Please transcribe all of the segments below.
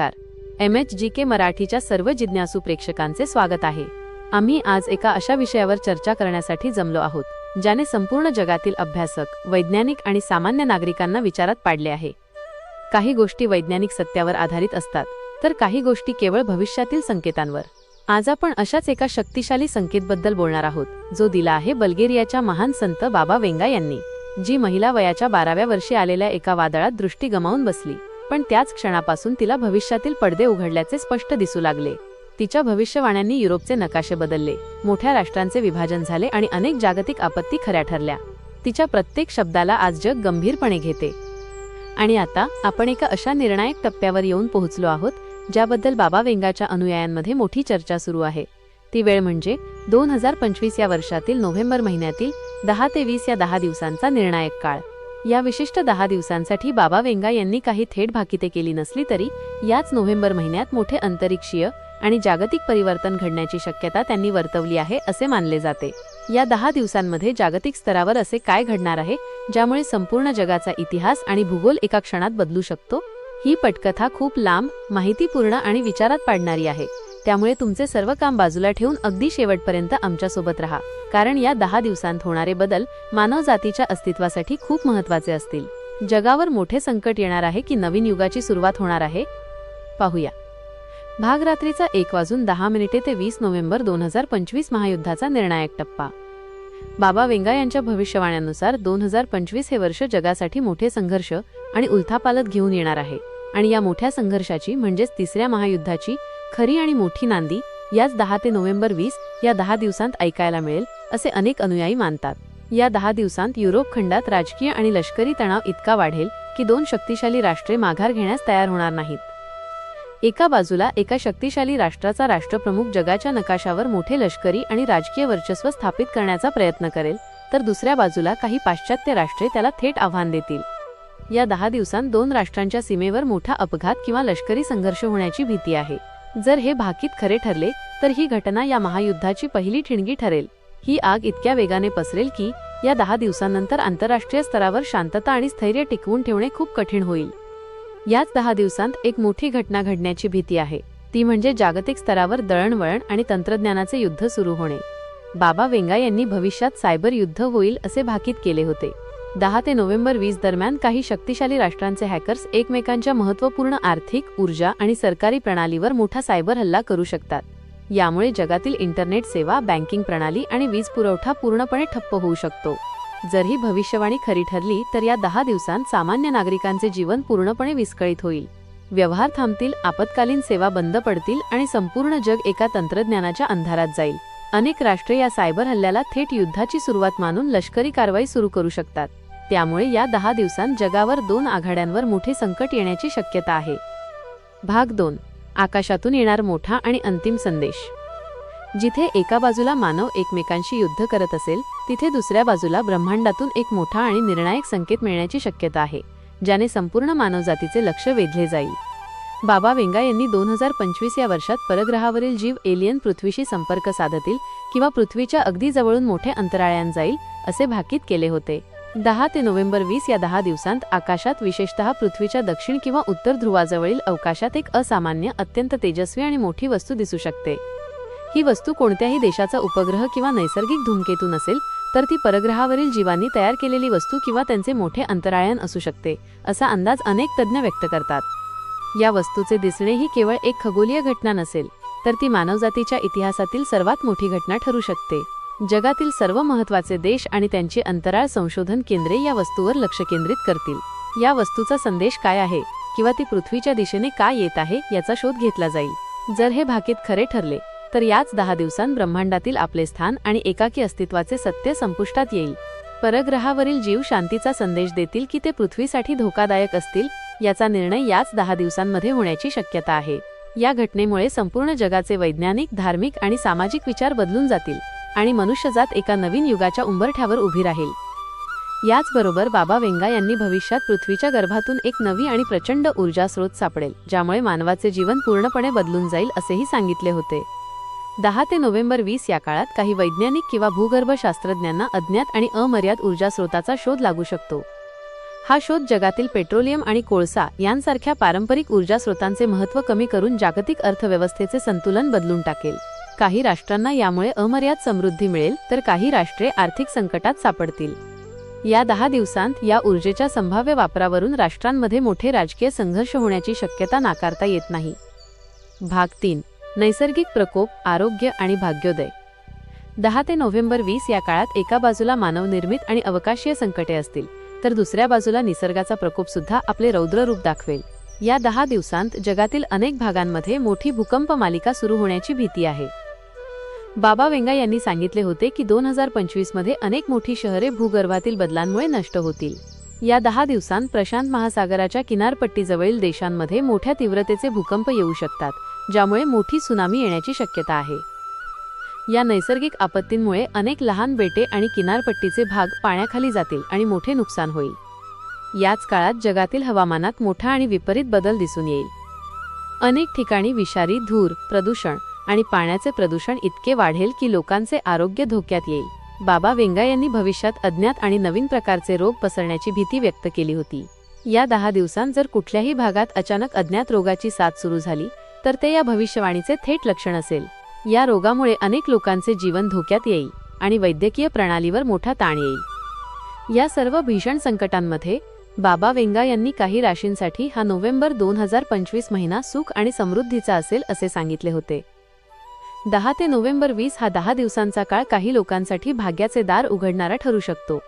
नमस्कार. M H G के मराठीच्या सर्व जिज्ञासू प्रेक्षकांचे स्वागत आहे. आम्ही आज एका अशा विषयावर चर्चा करण्यासाठी जमलो आहोत ज्याने संपूर्ण जगातील अभ्यासक वैज्ञानिक आणि सामान्य नागरिकांना विचारात पाडले आहे. काही गोष्टी वैज्ञानिक सत्यावर आधारित असतात तर काही गोष्टी केवळ भविष्यातील संकेतांवर. आज आपण अशाच एका शक्तिशाली संकेतबद्दल बोलणार आहोत जो दिला आहे बल्गेरियाच्या महान संत बाबा वेंगा यांनी जी महिला वयाच्या बाराव्या वर्षी आलेल्या एका वादळात दृष्टी गमावून बसली. पण त्याच क्षणापासून तिला भविष्यातील पडदे उघडल्याचे स्पष्ट दिसू लागले. तिच्या भविष्यवाण्यांनी युरोपचे नकाशे बदलले मोठ्या राष्ट्रांचे विभाजन झाले आणि अनेक जागतिक आपत्ती खऱ्या ठरल्या. तिच्या प्रत्येक शब्दाला आज जग गंभीरपणे घेते. आणि आता आपण एका अशा निर्णायक टप्प्यावर येऊन पोहोचलो आहोत ज्याबद्दल बाबा वेंगाच्या अनुयायांमध्ये मोठी चर्चा सुरू आहे. ती वेळ म्हणजे दोन हजार पंचवीस या वर्षातील नोव्हेंबर महिन्यातील दहा ते वीस या दहा दिवसांचा निर्णायक काळ. या विशिष्ट दहा दिवसांसाठी बाबा वेंगा यांनी काही थेट भाकिते केली नसली तरी याच नोव्हेंबर महिन्यात मोठे अंतरिक्षीय आणि जागतिक परिवर्तन घडण्याची शक्यता त्यांनी वर्तवली आहे असे मानले जाते. या दहा दिवसांमध्ये जागतिक स्तरावर असे काय घडणार आहे ज्यामुळे संपूर्ण जगाचा इतिहास आणि भूगोल एका क्षणात बदलू शकतो? ही पटकथा खूप लांब माहितीपूर्ण आणि विचारात पाडणारी आहे. त्यामुळे तुमचे सर्व काम बाजूला ठेवून अगदी शेवटपर्यंत आमच्यासोबत राहा. कारण या दहा दिवसांत होणारे बदल मानवजातीच्या अस्तित्वासाठी खूप महत्त्वाचे असतील. जगावर मोठे संकट येणार आहे की नवीन युगाची सुरुवात होणार आहे? पाहूया. भागरात्रीचा एक वाजून दहा मिनिटे ते वीस नोव्हेंबर दोन हजार पंचवीस महायुद्धाचा निर्णायक टप्पा. बाबा वेंगा यांच्या भविष्यवाण्यानुसार दोन हजार पंचवीस हे वर्ष जगासाठी मोठे संघर्ष आणि उलथापालत घेऊन येणार आहे. आणि या मोठ्या संघर्षाची म्हणजेच तिसऱ्या महायुद्धाची खरी आणि मोठी नांदी याच दहा ते नोव्हेंबर वीस या दहा दिवसांत ऐकायला मिळेल असे अनेक अनुयायी मानतात. या दहा दिवसांत युरोप खंडात राजकीय आणि लष्करी तणाव इतका वाढेल की दोन शक्तिशाली राष्ट्रे माघार घेण्यास तयार होणार नाहीत. एका बाजूला एका शक्तिशाली राष्ट्राचा राष्ट्रप्रमुख जगाच्या नकाशावर मोठे लष्करी आणि राजकीय वर्चस्व स्थापित करण्याचा प्रयत्न करेल तर दुसऱ्या बाजूला काही पाश्चात्य राष्ट्रे त्याला थेट आव्हान देतील. या दहा दिवसांत दोन राष्ट्रांच्या सीमेवर मोठा अपघात किंवा लष्करी संघर्ष होण्याची भीती आहे. जर हे भाकीत खरे ठरले तर ही घटना या महायुद्धाची पहिली ठिणगी ठरेल. ही आग इतक्या वेगाने पसरेल की या दहा दिवसांनंतर आंतरराष्ट्रीय स्तरावर शांतता आणि स्थैर्य टिकवून ठेवणे खूप कठीण होईल. याच दहा दिवसांत एक मोठी घटना घडण्याची भीती आहे. ती म्हणजे जागतिक स्तरावर दळणवळण आणि तंत्रज्ञानाचे युद्ध सुरू होणे. बाबा वेंगा यांनी भविष्यात सायबर युद्ध होईल असे भाकीत केले होते. दहा ते नोव्हेंबर वीस दरम्यान काही शक्तिशाली राष्ट्रांचे हॅकर्स एकमेकांच्या महत्त्वपूर्ण आर्थिक ऊर्जा आणि सरकारी प्रणालीवर मोठा सायबर हल्ला करू शकतात. यामुळे जगातील इंटरनेट सेवा बँकिंग प्रणाली आणि वीज पुरवठा पूर्णपणे ठप्प होऊ शकतो. जर ही भविष्यवाणी खरी ठरली तर या दहा दिवसांत सामान्य नागरिकांचे जीवन पूर्णपणे विस्कळीत होईल. व्यवहार थांबतील आपत्कालीन सेवा बंद पडतील आणि संपूर्ण जग एका तंत्रज्ञानाच्या अंधारात जाईल. अनेक राष्ट्रे या सायबर हल्ल्याला थेट युद्धाची सुरुवात मानून लष्करी कारवाई सुरू करू शकतात. त्यामुळे या दहा दिवसांत जगावर दोन आघाड्यांवर मोठे संकट येण्याची शक्यता आहे. भाग दोन. आकाशातून येणार मोठा आणि अंतिम संदेश. जिथे एका बाजूला मानव एकमेकांशी युद्ध करत असेल तिथे दुसऱ्या बाजूला ब्रह्मांडातून एक मोठा आणि निर्णायक संकेत मिळण्याची शक्यता आहे ज्याने संपूर्ण मानवजातीचे लक्ष वेधले जाईल. बाबा वेंगा यांनी दोन हजार पंचवीस या वर्षात परग्रहावरील जीव एलियन पृथ्वीशी संपर्क साधतील किंवा पृथ्वीच्या अगदी जवळून मोठे अंतराळयान जाईल असे भाकीत केले होते. दहा ते नोव्हेंबर वीस या दहा दिवसांत आकाशात विशेषतः पृथ्वीच्या दक्षिण किंवा उत्तर ध्रुवाजवळील अवकाशात एक असामान्य अत्यंत तेजस्वी आणि मोठी वस्तू दिसू शकते. ही वस्तू कोणत्याही देशाचा उपग्रह किंवा नैसर्गिक धूमकेतू नसेल तर ती परग्रहावरील जीवांनी तयार केलेली वस्तू किंवा त्यांचे मोठे अंतराळयन असू शकते असा अंदाज अनेक तज्ज्ञ व्यक्त करतात. या वस्तूचे दिसणे ही केवळ एक खगोलीय घटना नसेल तर ती मानवजातीच्या इतिहासातील सर्वात मोठी घटना ठरू शकते. जगातील सर्व महत्त्वाचे देश आणि त्यांची अंतराळ संशोधन केंद्रे या वस्तूवर लक्ष केंद्रित करतील. या वस्तूचा संदेश काय आहे? किंवा ती पृथ्वीच्या दिशेने का येत आहे? याचा शोध घेतला जाईल. जर हे भाकीत खरे ठरले तर याच दहा दिवसांत ब्रह्मांडातील आपले स्थान आणि एकाकी अस्तित्वाचे सत्य संपुष्टात येईल. परग्रहावरील जीव शांतीचा संदेश देतील की ते पृथ्वीसाठी धोकादायक असतील याचा निर्णय याच दहा दिवसांमध्ये होण्याची शक्यता आहे. या घटनेमुळे संपूर्ण जगाचे वैज्ञानिक धार्मिक आणि सामाजिक विचार बदलून जातील. आणि मनुष्यजात एका नवीन युगाच्या उंबरठ्यावर उभी राहील. याचबरोबर बाबा वेंगा यांनी भविष्यात पृथ्वीच्या गर्भातून एक नवी आणि प्रचंड ऊर्जा स्रोत सापडेल ज्यामुळे मानवाचे जीवन पूर्णपणे बदलून जाईल असेही सांगितले होते. दहा ते नोव्हेंबर वीस या काळात काही वैज्ञानिक किंवा भूगर्भ शास्त्रज्ञांना अज्ञात आणि अमर्याद ऊर्जा स्रोताचा शोध लागू शकतो. हा शोध जगातील पेट्रोलियम आणि कोळसा यांसारख्या पारंपरिक ऊर्जा स्रोतांचे महत्त्व कमी करून जागतिक अर्थव्यवस्थेचे संतुलन बदलून टाकेल. काही राष्ट्रांना यामुळे अमर्याद समृद्धी मिळेल तर काही राष्ट्रे आर्थिक संकटात सापडतील. या दहा दिवसांत या ऊर्जेच्या संभाव्य वापरावरून राष्ट्रांमध्ये मोठे राजकीय संघर्ष होण्याची शक्यता नाकारता येत नाही. भाग तीन. नैसर्गिक प्रकोप आरोग्य आणि भाग्योदय. दहा ते नोव्हेंबर वीस या काळात एका बाजूला मानवनिर्मित आणि अवकाशीय संकटे असतील तर दुसऱ्या बाजूला निसर्गाचा प्रकोप सुद्धा आपले रौद्र रूप दाखवेल. या दहा दिवसांत जगातील अनेक भागांमध्ये मोठी भूकंप मालिका सुरू होण्याची भीती आहे. बाबा वेंगा यांनी सांगितले होते की दोन हजार पंचवीसमध्ये अनेक मोठी शहरे भूगर्भातील बदलांमुळे नष्ट होतील. या दहा दिवसांत प्रशांत महासागराच्या किनारपट्टीजवळील देशांमध्ये मोठ्या तीव्रतेचे भूकंप येऊ शकतात ज्यामुळे मोठी सुनामी येण्याची शक्यता आहे. या नैसर्गिक आपत्तींमुळे अनेक लहान बेटे आणि किनारपट्टीचे भाग पाण्याखाली जातील आणि मोठे नुकसान होईल. याच काळात जगातील हवामानात मोठा आणि विपरीत बदल दिसून येईल. अनेक ठिकाणी विषारी धूर प्रदूषण आणि पाण्याचे प्रदूषण इतके वाढेल की लोकांचे आरोग्य धोक्यात येईल. बाबा वेंगा यांनी भविष्यात अज्ञात आणि नवीन प्रकारचे रोग पसरण्याची भीती व्यक्त केली होती. या दहा दिवसांत जर कुठल्याही भागात अचानक अज्ञात रोगाची साथ सुरू झाली तर ते या भविष्यवाणीचे थेट लक्षण असेल. या रोगामुळे अनेक लोकांचे जीवन धोक्यात येईल आणि वैद्यकीय प्रणालीवर मोठा ताण येईल. या सर्व भीषण संकटांमध्ये बाबा वेंगा यांनी काही राशींसाठी हा नोव्हेंबर दोन हजार पंचवीस महिना सुख आणि समृद्धीचा असेल असे सांगितले होते. दहा ते नोव्हेंबर वीस हा दहा दिवसांचा काळ काही लोकांसाठी भाग्याचे दार उघडणारा ठरू शकतो.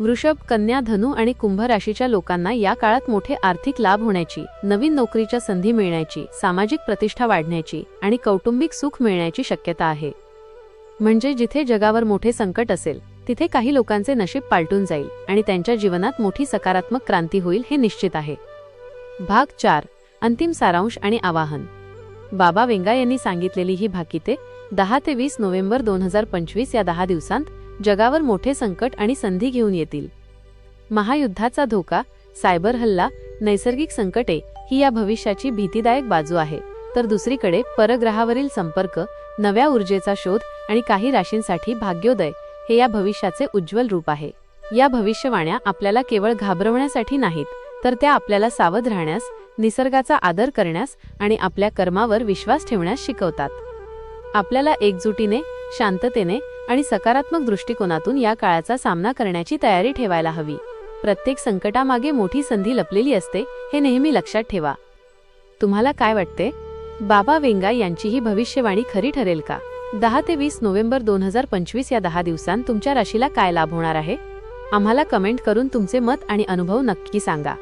वृषभ कन्या धनु आणि कुंभ राशीच्या लोकांना या काळात मोठे आर्थिक लाभ होण्याची नवीन नोकरीच्या संधी मिळण्याची सामाजिक प्रतिष्ठा वाढण्याची आणि कौटुंबिक सुख मिळण्याची शक्यता आहे. म्हणजे जिथे जगावर मोठे संकट असेल तिथे काही लोकांचे नशीब पालटून जाईल आणि त्यांच्या जीवनात मोठी सकारात्मक क्रांती होईल हे निश्चित आहे. भाग चार अंतिम सारांश आणि आवाहन. बाबा वेंगा यांनी सांगितलेली ही भाकिते दहा ते वीस नोव्हेंबर दोन हजार पंचवीस या दहा दिवसांत जगावर मोठे संकट आणि संधी घेऊन येतील. महायुद्धाचा धोका सायबर हल्ला नैसर्गिक संकटे ही या भविष्याची भीतीदायक बाजू आहे. तर दुसरीकडे परग्रहावरील संपर्क नव्या ऊर्जेचा शोध आणि काही राशींसाठी भाग्योदय हे या भविष्याचे उज्ज्वल रूप आहे. या भविष्यवाण्या आपल्याला केवळ घाबरवण्यासाठी नाहीत तर त्या आपल्याला सावध राहण्यास निसर्गाचा आदर करण्यास आणि आपल्या कर्मावर विश्वास ठेवण्यास शिकवतात. आपल्याला एकजुटीने शांततेने आणि सकारात्मक दृष्टिकोनातून या काळाचा सामना करण्याची तयारी ठेवायला हवी. प्रत्येक संकटामागे मोठी संधी लपलेली असते हे नेहमी लक्षात ठेवा. तुम्हाला काय वाटते? बाबा वेंगा यांची ही भविष्यवाणी खरी ठरेल का? दहा ते वीस नोव्हेंबर दोन हजार पंचवीस या दहा दिवसांत तुमच्या राशीला काय लाभ होणार आहे? आम्हाला कमेंट करून तुमचे मत आणि अनुभव नक्की सांगा.